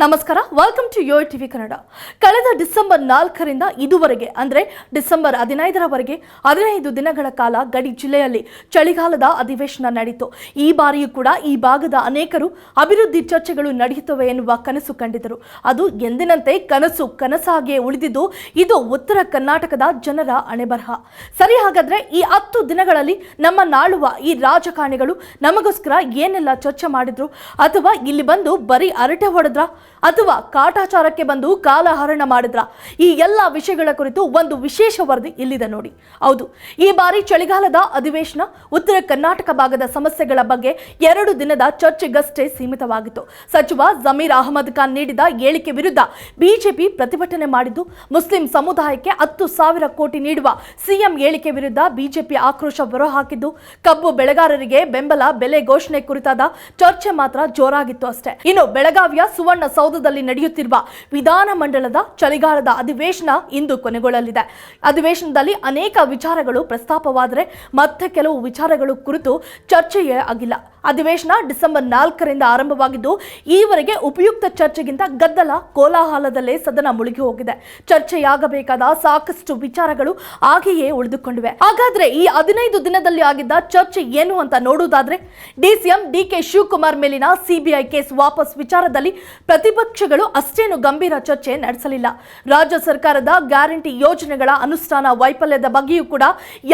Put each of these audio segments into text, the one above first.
ನಮಸ್ಕಾರ welcome to yo TV Kannada ಕಳೆದ December ನಾಲ್ಕರಿಂದ ಇದುವರೆಗೆ, ಅಂದರೆ ಡಿಸೆಂಬರ್ ಹದಿನೈದರವರೆಗೆ, ಹದಿನೈದು ದಿನಗಳ ಕಾಲ ಗಡಿ ಜಿಲ್ಲೆಯಲ್ಲಿ ಚಳಿಗಾಲದ ಅಧಿವೇಶನ ನಡೆಯಿತು ಈ ಬಾರಿಯೂ ಕೂಡ ಈ ಭಾಗದ ಅನೇಕರು ಅಭಿವೃದ್ಧಿ ಚರ್ಚೆಗಳು ನಡೆಯುತ್ತವೆ ಎನ್ನುವ ಕನಸು ಕಂಡಿದ್ದರು. ಅದು ಎಂದಿನಂತೆ ಕನಸು ಕನಸಾಗಿಯೇ ಉಳಿದಿದ್ದು, ಇದು ಉತ್ತರ ಕರ್ನಾಟಕದ ಜನರ ಅಣೆಬರಹ ಸರಿ ಹಾಗಾದರೆ ಈ ಹತ್ತು ದಿನಗಳಲ್ಲಿ ನಮ್ಮ ನಾಳುವ ಈ ರಾಜಕಾರಣಿಗಳು ನಮಗೋಸ್ಕರ ಏನೆಲ್ಲ ಚರ್ಚೆ ಮಾಡಿದ್ರು? ಅಥವಾ ಇಲ್ಲಿ ಬಂದು ಬರೀ ಅರಟೆ ಹೊಡೆದ್ರ? ಅಥವಾ ಕಾಟಾಚಾರಕ್ಕೆ ಬಂದು ಕಾಲಹರಣ ಮಾಡಿದ್ರ? ಈ ಎಲ್ಲ ವಿಷಯಗಳ ಕುರಿತು ಒಂದು ವಿಶೇಷ ವರದಿ ಇಲ್ಲಿದೆ ನೋಡಿ. ಹೌದು, ಈ ಬಾರಿ ಚಳಿಗಾಲದ ಅಧಿವೇಶನ ಉತ್ತರ ಕರ್ನಾಟಕ ಭಾಗದ ಸಮಸ್ಯೆಗಳ ಬಗ್ಗೆ ಎರಡು ದಿನದ ಚರ್ಚೆಗಷ್ಟೇ ಸೀಮಿತವಾಗಿತ್ತು. ಸಚಿವ ಜಮೀರ್ ಅಹಮದ್ ಖಾನ್ ನೀಡಿದ ಹೇಳಿಕೆ ವಿರುದ್ಧ ಬಿಜೆಪಿ ಪ್ರತಿಭಟನೆ ಮಾಡಿದ್ದು, ಮುಸ್ಲಿಂ ಸಮುದಾಯಕ್ಕೆ ಹತ್ತು ಸಾವಿರ ಕೋಟಿ ನೀಡುವ ಸಿಎಂ ಹೇಳಿಕೆ ವಿರುದ್ಧ ಬಿಜೆಪಿ ಆಕ್ರೋಶ ಹೊರಹಾಕಿದ್ದು, ಕಬ್ಬು ಬೆಳೆಗಾರರಿಗೆ ಬೆಂಬಲ ಬೆಲೆ ಘೋಷಣೆ ಕುರಿತಾದ ಚರ್ಚೆ ಮಾತ್ರ ಜೋರಾಗಿತ್ತು ಅಷ್ಟೇ. ಇನ್ನು ಬೆಳಗಾವಿಯ ಸುವರ್ಣ ಸೌಧದಲ್ಲಿ ನಡೆಯುತ್ತಿರುವ ವಿಧಾನಮಂಡಲದ ಚಳಿಗಾಲದ ಅಧಿವೇಶನ ಇಂದು ಕೊನೆಗೊಳ್ಳಲಿದೆ. ಅಧಿವೇಶನದಲ್ಲಿ ಅನೇಕ ವಿಚಾರಗಳು ಪ್ರಸ್ತಾಪವಾದರೆ ಮತ್ತೆ ಕೆಲವು ವಿಚಾರಗಳು ಕುರಿತು ಚರ್ಚೆಯೇ ಆಗಿಲ್ಲ. ಅಧಿವೇಶನ ಡಿಸೆಂಬರ್ ನಾಲ್ಕರಿಂದ ಆರಂಭವಾಗಿದ್ದು, ಈವರೆಗೆ ಉಪಯುಕ್ತ ಚರ್ಚೆಗಿಂತ ಗದ್ದಲ ಕೋಲಾಹಲದಲ್ಲೇ ಸದನ ಮುಳುಗಿ ಹೋಗಿದೆ. ಚರ್ಚೆಯಾಗಬೇಕಾದ ಸಾಕಷ್ಟು ವಿಚಾರಗಳು ಹಾಗೆಯೇ ಉಳಿದುಕೊಂಡಿವೆ. ಹಾಗಾದ್ರೆ ಈ ಹದಿನೈದು ದಿನದಲ್ಲಿ ಆಗಿದ್ದ ಚರ್ಚೆ ಏನು ಅಂತ ನೋಡುವುದಾದ್ರೆ ಡಿಸಿಎಂ ಡಿಕೆ ಶಿವಕುಮಾರ್ ಮೇಲಿನ ಸಿಬಿಐ ಕೇಸ್ ವಾಪಸ್ ವಿಚಾರದಲ್ಲಿ ಪ್ರತಿಪಕ್ಷಗಳು ಅಷ್ಟೇನು ಗಂಭೀರ ಚರ್ಚೆ ನಡೆಸಲಿಲ್ಲ. ರಾಜ್ಯ ಸರ್ಕಾರದ ಗ್ಯಾರಂಟಿ ಯೋಜನೆಗಳ ಅನುಷ್ಠಾನ ವೈಫಲ್ಯದ ಬಗ್ಗೆಯೂ ಕೂಡ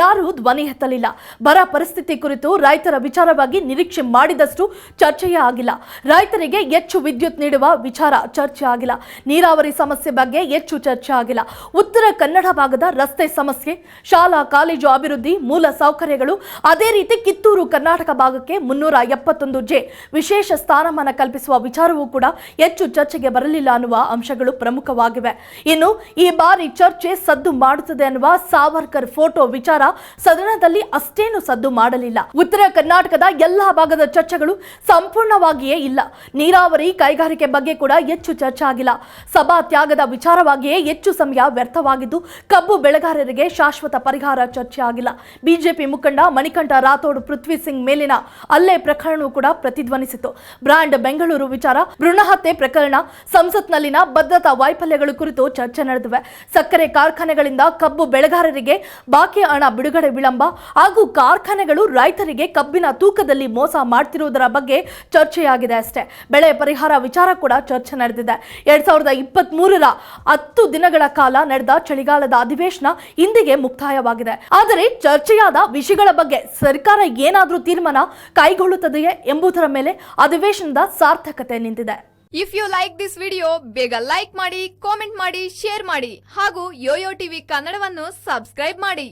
ಯಾರೂ ಧ್ವನಿ ಎತ್ತಲಿಲ್ಲ. ಬರ ಪರಿಸ್ಥಿತಿ ಕುರಿತು ರೈತರ ವಿಚಾರವಾಗಿ ನಿರೀಕ್ಷೆ ಮಾಡಿದಷ್ಟು ಚರ್ಚೆಯೇ ಆಗಿಲ್ಲ. ರೈತರಿಗೆ ಹೆಚ್ಚು ವಿದ್ಯುತ್ ನೀಡುವ ವಿಚಾರ ಚರ್ಚೆ ಆಗಿಲ್ಲ. ನೀರಾವರಿ ಸಮಸ್ಯೆ ಬಗ್ಗೆ ಹೆಚ್ಚು ಚರ್ಚೆ ಆಗಿಲ್ಲ. ಉತ್ತರ ಕನ್ನಡ ಭಾಗದ ರಸ್ತೆ ಸಮಸ್ಯೆ, ಶಾಲಾ, ಕಾಲೇಜು ಅಭಿವೃದ್ಧಿ, ಮೂಲ ಸೌಕರ್ಯಗಳು. ಅದೇ ರೀತಿ ಕಿತ್ತೂರು, ಕರ್ನಾಟಕ ಭಾಗಕ್ಕೆ ಮುನ್ನೂರ ಎಪ್ಪತ್ತೊಂದು ಜೆ ವಿಶೇಷ ಸ್ಥಾನಮಾನ ಕಲ್ಪಿಸುವ ವಿಚಾರವೂ ಕೂಡ ಹೆಚ್ಚು ಚರ್ಚೆಗೆ ಬರಲಿಲ್ಲ ಅನ್ನುವ ಅಂಶಗಳು ಪ್ರಮುಖವಾಗಿವೆ. ಇನ್ನು ಈ ಬಾರಿ ಚರ್ಚೆ ಸದ್ದು ಮಾಡುತ್ತದೆ ಅನ್ನುವ ಸಾವರ್ಕರ್ ಫೋಟೋ ವಿಚಾರ ಸದನದಲ್ಲಿ ಅಷ್ಟೇನು ಸದ್ದು ಮಾಡಲಿಲ್ಲ. ಉತ್ತರ ಕರ್ನಾಟಕದ ಎಲ್ಲಾ ಭಾಗದ ಚರ್ಚೆಗಳು ಸಂಪೂರ್ಣವಾಗಿಯೇ ಇಲ್ಲ. ನೀರಾವರಿ ಕೈಗಾರಿಕೆ ಬಗ್ಗೆ ಕೂಡ ಹೆಚ್ಚು ಚರ್ಚೆ ಆಗಿಲ್ಲ ಸಭಾ ತ್ಯಾಗದ ವಿಚಾರವಾಗಿಯೇ ಹೆಚ್ಚು ಸಮಯ ವ್ಯರ್ಥವಾಗಿದ್ದು, ಕಬ್ಬು ಬೆಳೆಗಾರರಿಗೆ ಶಾಶ್ವತ ಪರಿಹಾರ ಚರ್ಚೆ ಆಗಿಲ್ಲ ಬಿಜೆಪಿ ಮುಖಂಡ ಮಣಿಕಂಠ ರಾಥೋಡ್, ಪೃಥ್ವಿ ಸಿಂಗ್ ಮೇಲಿನ ಹಲ್ಲೆ ಪ್ರಕರಣವೂ ಕೂಡ ಪ್ರತಿಧ್ವನಿಸಿತು ಬ್ರಾಂಡ್ ಬೆಂಗಳೂರು ವಿಚಾರ, ಭ್ರೂಣಹತ್ಯೆ ಪ್ರಕರಣ, ಸಂಸತ್ನಲ್ಲಿನ ಭದ್ರತಾ ವೈಫಲ್ಯಗಳು ಕುರಿತು ಚರ್ಚೆ ನಡೆದಿವೆ. ಸಕ್ಕರೆ ಕಾರ್ಖಾನೆಗಳಿಂದ ಕಬ್ಬು ಬೆಳೆಗಾರರಿಗೆ ಬಾಕಿ ಹಣ ಬಿಡುಗಡೆ ವಿಳಂಬ ಹಾಗೂ ಕಾರ್ಖಾನೆಗಳು ರೈತರಿಗೆ ಕಬ್ಬಿನ ತೂಕದಲ್ಲಿ ಮೋಸ ಮಾಡ್ತಿರುವುದರ ಬಗ್ಗೆ ಚರ್ಚೆಯಾಗಿದೆ ಅಷ್ಟೇ. ಬೆಳೆ ಪರಿಹಾರ ವಿಚಾರ ಕೂಡ ಚರ್ಚೆ ನಡೆದಿದೆ. ಎರಡ್ ಸಾವಿರದ ಇಪ್ಪತ್ತ್ ಮೂರರ ಹತ್ತು ದಿನಗಳ ಕಾಲ ನಡೆದ ಚಳಿಗಾಲದ ಅಧಿವೇಶನ ಇಂದಿಗೆ ಮುಕ್ತಾಯವಾಗಿದೆ. ಆದರೆ ಚರ್ಚೆಯಾದ ವಿಷಯಗಳ ಬಗ್ಗೆ ಸರ್ಕಾರ ಏನಾದರೂ ತೀರ್ಮಾನ ಕೈಗೊಳ್ಳುತ್ತದೆಯೇ ಎಂಬುದರ ಮೇಲೆ ಅಧಿವೇಶನದ ಸಾರ್ಥಕತೆ ನಿಂತಿದೆ. If you like this video ಬೇಗ ಲೈಕ್ ಮಾಡಿ ಕಾಮೆಂಟ್ ಮಾಡಿ ಶೇರ್ ಮಾಡಿ ಹಾಗೂ ಯೋಯೋ ಟಿವಿ ಕನ್ನಡವನ್ನು ಸಬ್ಸ್ಕ್ರೈಬ್ ಮಾಡಿ.